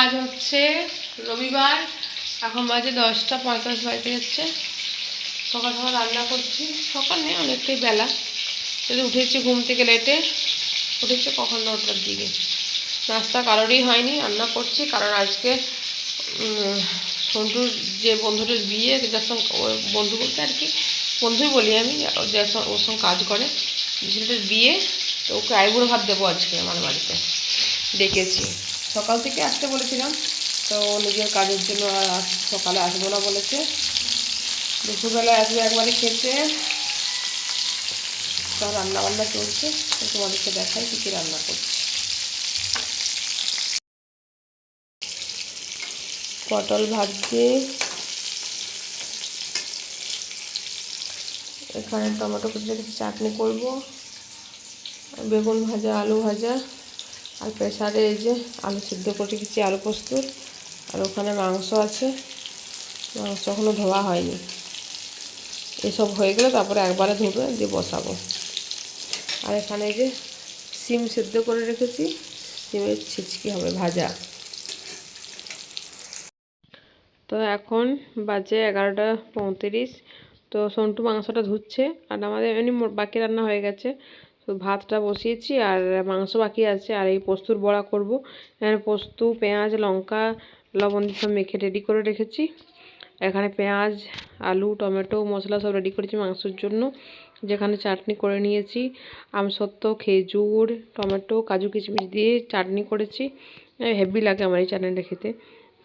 আজ হচ্ছে রবিবার। এখন বাজে দশটা, পঁয়তাল্লিশ বাজতে যাচ্ছে। সকাল সকাল রান্না করছি। সকাল নেই, অনেকটাই বেলা। যদি উঠেছি ঘুম থেকে লেটে। উঠেছে কখন নটার দিকে। নাস্তা কারোরই হয়নি, রান্না করছি। কারণ আজকে সন্টুর যে বন্ধুটার বিয়ে, যার সঙ্গে বন্ধু বলতে আর কি, বন্ধুই বলি আমি যার সঙ্গে, ওর সঙ্গে কাজ করে। ছেলেটার বিয়ে, তো ওকে আইবুড়ো ভাত দেবো আজকে আমার বাড়িতে। ডেকেছি। সকাল থেকে আসতে বলেছিলাম। তো নিজের কাজের জন্য আর সকালে আসব না বলেছে। দুপুরবেলায় আসবে একবারে খেতে। তো রান্না বান্না চলছে। তো তোমাদেরকে দেখাই কী কী রান্না করছি। পটল ভাজছে। এখানে টমেটো কুচি চাটনি করব। বেগুন ভাজা, আলু ভাজা। আর প্রেসারে এই যে আলু সিদ্ধ করে রেখেছি আলু পোস্তর। আর ওখানে মাংস আছে। মাংস এখনও ধোয়া হয়নি। এসব হয়ে গেলে তারপরে একবারে ধুবে দিয়ে বসাবো। আর এখানে যে সিম সিদ্ধ করে রেখেছি। সিমের ছিচকি হবে, ভাজা। তো এখন বাজে এগারোটা পঁয়ত্রিশ। তো সন্টু মাংসটা ধুচ্ছে। আর আমাদের এমনি বাকি রান্না হয়ে গেছে। তো ভাতটা বসিয়েছি আর মাংস বাকি আছে আর এই পোস্তুর বড়া করব। এখানে পোস্ত, পেঁয়াজ, লঙ্কা, লবণ সব মেখে রেডি করে রেখেছি। এখানে পেঁয়াজ, আলু, টমেটো, মশলা সব রেডি করেছি মাংসের জন্য। যেখানে চাটনি করে নিয়েছি। আমসত্ত্ব খেজুর, টমেটো, কাজু কিচমিচ দিয়ে চাটনি করেছি। হেভি লাগে আমার এই চাটনিটা খেতে।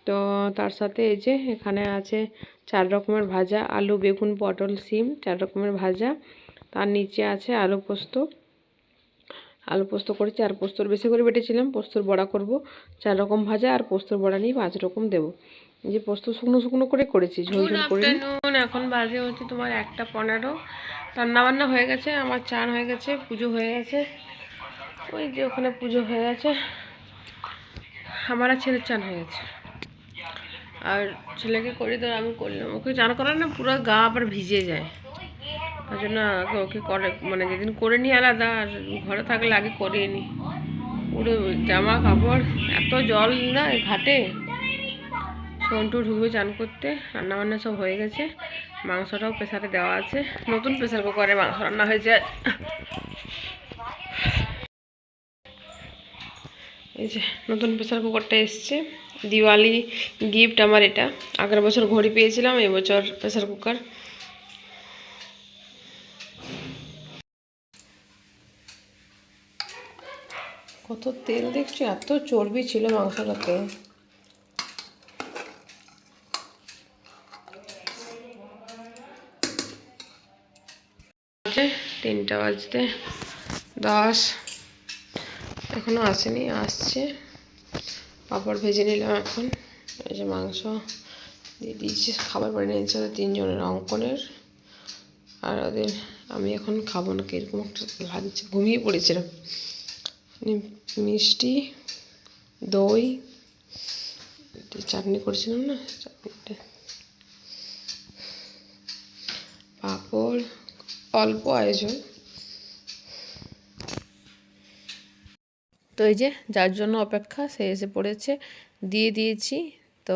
তো তার সাথে এই যে এখানে আছে চার রকমের ভাজা, আলু, বেগুন, পটল, সিম, চার রকমের ভাজা। তার নিচে আছে আলু পোস্ত। আলু পোস্ত করেছি আর পোস্তর বেশি করে বেটেছিলাম, পোস্তর বড়া করব, চার রকম ভাজা আর পোস্তর বড়া নিয়ে পাঁচ রকম দেবো। যে পোস্ত শুকনো শুকনো করে করেছি, ঝোল ঝোল করে এখন বাজে হচ্ছে তোমার একটা পনেরো। রান্না বান্না হয়ে গেছে, আমার চান হয়ে গেছে, পুজো হয়ে গেছে। ওই যে ওখানে পুজো হয়ে গেছে। আমার আর ছেলের চান হয়ে গেছে। আর ছেলেকে করি তো আমি করলাম। ওকে চান করার না পুরো গা আবার ভিজে যায়। তার জন্য আগে ওকে করে মানে যেদিন করে নিই আলাদা, আর ঘরে থাকলে আগে করিয়ে নিই। পুরো জামা কাপড় এত জল না ঘাটে। সন্টু ঢুকবে চান করতে রান্না বান্না সব হয়ে গেছে। মাংসটাও প্রেসারে দেওয়া আছে। নতুন প্রেসার কুকারে মাংস রান্না হয়েছে। এই যে নতুন প্রেসার কুকারটা এসছে। দিওয়ালি গিফট আমার এটা। আগের বছর ঘড়ি পেয়েছিলাম, এবছর প্রেসার কুকার। কত তেল দেখছি, এত চর্বি ছিল মাংসটাতে। তিনটা বাজতে দশ। এখনও আসেনি, আসছে। পাপড় ভেজে নিলাম এখন। এই যে মাংস দিয়ে দিয়েছি, খাবার বানিয়ে নিয়েছে ওদের তিনজনের, অঙ্কনের আর ওদের। আমি এখন খাব না, কীরকম একটা লাগছে, ঘুমিয়ে পড়েছিলাম। মিষ্টি, দই চাটনি করেছিলাম না? চাটনিটা পাঁপড়, অল্প আয়োজন। তো এই যে যার জন্য অপেক্ষা, সে এসে পড়েছে। দিয়ে দিয়েছি। তো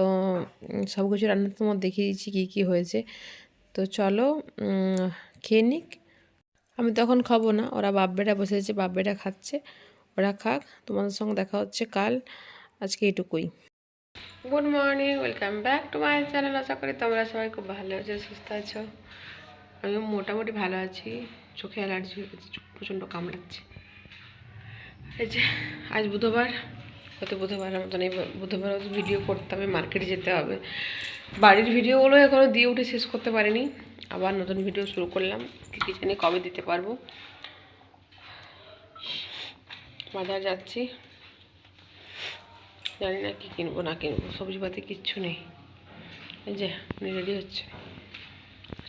সব কিছু রান্না তোমার দেখিয়ে দিয়েছি কী কী হয়েছে। তো চলো খেয়ে নিক। আমি তখন খাব না। ওরা বাব্বেটা বসেছে বাব্বেটা খাচ্ছে। ওরা খাক। তোমাদের সঙ্গে দেখা হচ্ছে কাল। আজকে এটুকুই good morning welcome back to my channel আশা করি তোমরা সবাই খুব ভালো আছো, সুস্থ আছো। আমি মোটামুটি ভালো আছি। চোখে অ্যালার্জি হয়ে গেছে প্রচণ্ড কামড়াচ্ছে। এই যে, আজ বুধবার। হয়তো বুধবারের মতন এই বুধবার ভিডিও করতে হবে মার্কেটে যেতে হবে। বাড়ির ভিডিওগুলো এখনও দিয়ে উঠে শেষ করতে পারিনি। আবার নতুন ভিডিও শুরু করলাম। কি কী জানি কবে দিতে পারব। বাজার যাচ্ছি। জানি না কি কিনবো, না কিনবো সবজিপাতি কিচ্ছু নেই। এই যে রেডি হচ্ছে।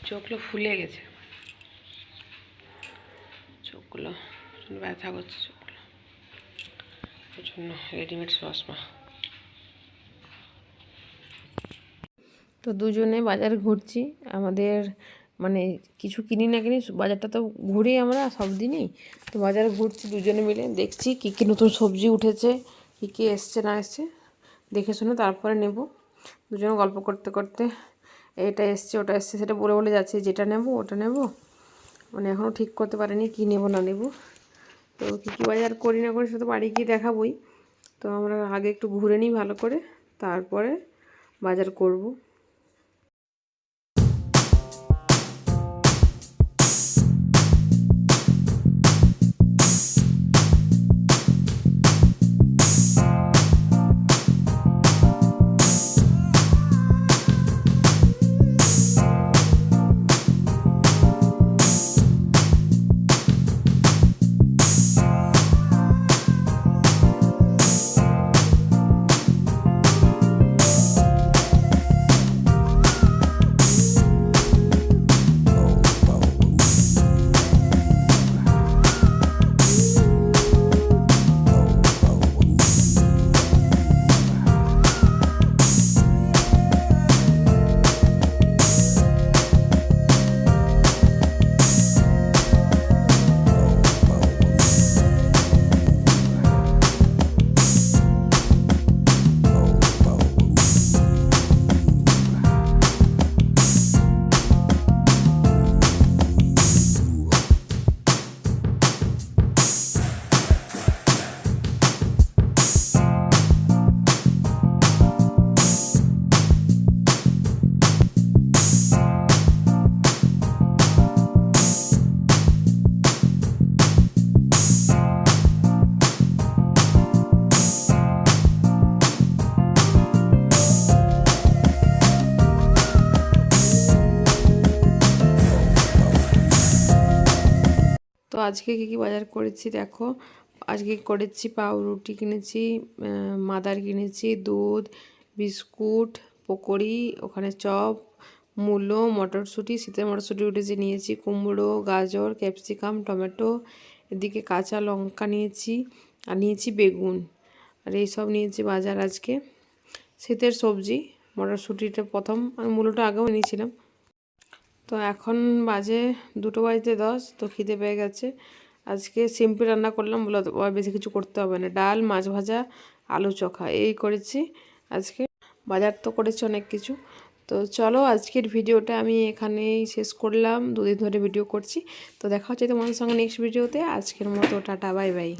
চোখগুলো ফুলে গেছে। চোখগুলো, প্রচণ্ড ব্যথা করছে চোখগুলো। জন্য রেডিমেড চশমা। তো দুজনে বাজার ঘুরছি। আমাদের মানে কিছু কিনি না কিনি, বাজারটা তো ঘুরি আমরা সব দিনই। তো বাজার ঘুরছি দুজনে মিলে, দেখছি কী কী নতুন সবজি উঠেছে, কী কী এসছে না এসছে। দেখে শুনে তারপরে নেব। দুজনে গল্প করতে করতে, এটা এসছে, ওটা এসছে, সেটা বলে বলে যাচ্ছে, যেটা নেব, ওটা নেব। মানে এখনও ঠিক করতে পারিনি, কী নেব, না নেব। তো কী কী বাজার করি না করি, সেটা তো বাড়ি গিয়ে দেখাবই। তো আমরা আগে একটু ঘুরে নিই ভালো করে, তারপরে বাজার করব। আজকে কী কী বাজার করেছি দেখো। আজকে করেছি পাউরুটি কিনেছি মাদার কিনেছি, দুধ, বিস্কুট, পকোড়ি, ওখানে চপ, মূলো, মটরশুঁটি, শীতের মটরশুঁটি উঠেছে নিয়েছি, কুমড়ো, গাজর, ক্যাপসিকাম, টমেটো, এদিকে কাঁচা লঙ্কা নিয়েছি, আর নিয়েছি বেগুন। আর এইসব নিয়েছি বাজার আজকে। শীতের সবজি, মটরশুঁটিটা প্রথম মূলোটা আগেও নিয়েছিলাম তো এখন বাজে দুটো বাজতে দশ, তো খিদে পেয়ে গেছে। আজকে সিম্পল রান্না করলাম, বলে বেশি কিছু করতে হবে না। ডাল, মাছ ভাজা, আলু চোখা, এই করেছি। আজকে বাজার তো করেছি অনেক কিছু। তো চলো আজকের ভিডিওটা আমি এখানেই শেষ করলাম। দুদিন ধরে ভিডিও করছি। তো দেখা হচ্ছে তোমাদের সঙ্গে নেক্সট ভিডিওতে আজকের মতো টাটা বাই বাই